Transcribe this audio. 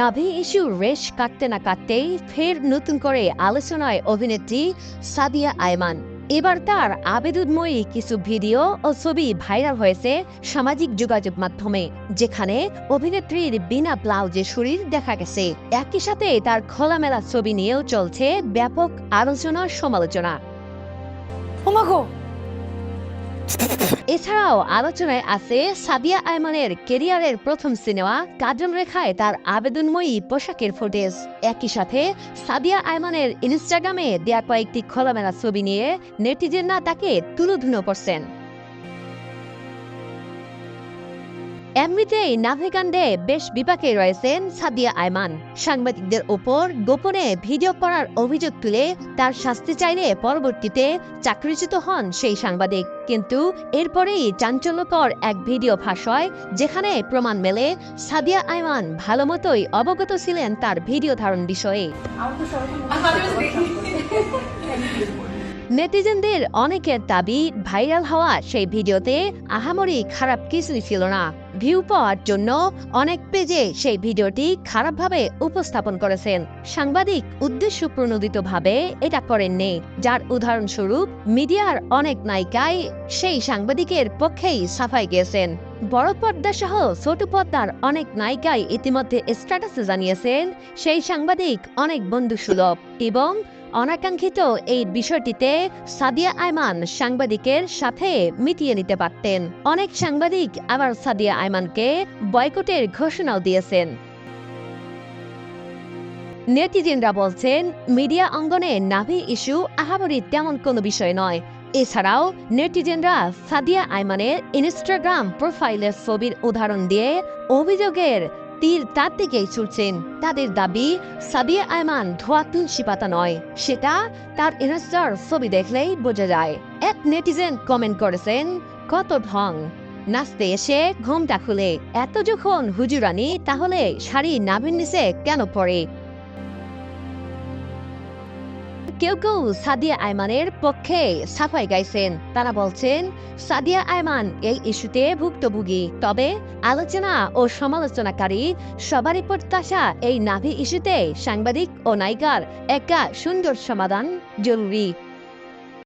নাভি ইস্যু রেশ কাটতে না কাটতেই ফের নতুন করে আলোচনায় অভিনেত্রী সাদিয়া আয়মান। এবার তার আবেদনময়ী কিছু ভিডিও ও ছবি ভাইরাল হয়েছে সামাজিক যোগাযোগ মাধ্যমে, যেখানে অভিনেত্রীর বিনা ব্লাউজে শরীর দেখা গেছে। একই সাথে তার খোলামেলা ছবি নিয়েও চলছে ব্যাপক আলোচনা সমালোচনা। এছাড়াও আলোচনায় আছে সাদিয়া আয়মানের কেরিয়ারের প্রথম সিনেমা কাজল রেখায় তার আবেদনময়ী পোশাকের ফুটেজ। একই সাথে সাদিয়া আয়মানের ইনস্টাগ্রামে দেয়া কয়েকটি খোলামেলা ছবি নিয়ে নেটিজেনরা তাকে তুলোধুনো করছেন। এমনিতেই নাভিকাণ্ডে বেশ বিপাকে রয়েছেন সাদিয়া আয়মান। সাংবাদিকদের ওপর গোপনে ভিডিও করার অভিযোগ তুলে তার শাস্তি চাইলে পরবর্তীতে চাকরিচ্যুত হন সেই সাংবাদিক। কিন্তু এরপরেই চাঞ্চল্যকর এক ভিডিও ফাঁস হয়, যেখানে প্রমাণ মেলে সাদিয়া আয়মান ভালো মতোই অবগত ছিলেন তার ভিডিও ধারণ বিষয়ে। নেটিজেনদের অনেকের দাবি, ভাইরাল হওয়া সেই ভিডিওতে আহামরি খারাপ কিছুই ছিল না। ভিউ পাওয়ার জন্য অনেক পেজে সেই ভিডিওটি খারাপভাবে উপস্থাপন করেছেন। সাংবাদিক উদ্দেশ্য প্রণোদিতভাবে এটা করেননি, যার উদাহরণস্বরূপ মিডিয়ার অনেক নায়িকাই সেই সাংবাদিকের পক্ষেই সাফাই গিয়েছেন। বড় পর্দা সহ ছোট পর্দার অনেক নায়িকাই ইতিমধ্যে স্ট্যাটাসে জানিয়েছেন, সেই সাংবাদিক অনেক বন্ধুসুলভ এবং অনাকাঙ্ক্ষিত এই বিষয়টিতে সাদিয়া আয়মান সাংবাদিকের সাথে মিটিয়ে নিতে পারতেন। অনেক সাংবাদিক আবার সাদিয়া আয়মানকে বয়কটের ঘোষণাও দিয়েছেন। নেটিজেনরা বলছেন, মিডিয়া অঙ্গনে নাভি ইস্যু আহামরি তেমন কোনো বিষয় নয়। এছাড়াও নেটিজেনরা সাদিয়া আয়মানের ইনস্টাগ্রাম প্রোফাইলের ছবির উদাহরণ দিয়ে অভিযোগের তীর তার দিকেই ছুটছেন তাদের দাবি সাবিয়া আয়মান ধোয়া তুলসী পাতা নয়। সেটা তার ইনস্টার ছবি দেখলেই বোঝা যায়। এক নেটিজেন কমেন্ট করেছেন, কত ঢং। নাচতে এসে ঘুমটা খুলে। এত যখন হুজুরানি, তাহলে শাড়ি নাভির নিচে কেন পড়ে? কেউ কেউ সাদিয়া আয়মানের পক্ষে সাফাই গাইছেন। তারা বলছেন, সাদিয়া আয়মান এই ইস্যুতে ভুক্তভোগী। তবে আলোচনা ও সমালোচনাকারী সবারই প্রত্যাশা এই নাভি ইস্যুতে সাংবাদিক ও নায়িকার একটা সুন্দর সমাধান জরুরি।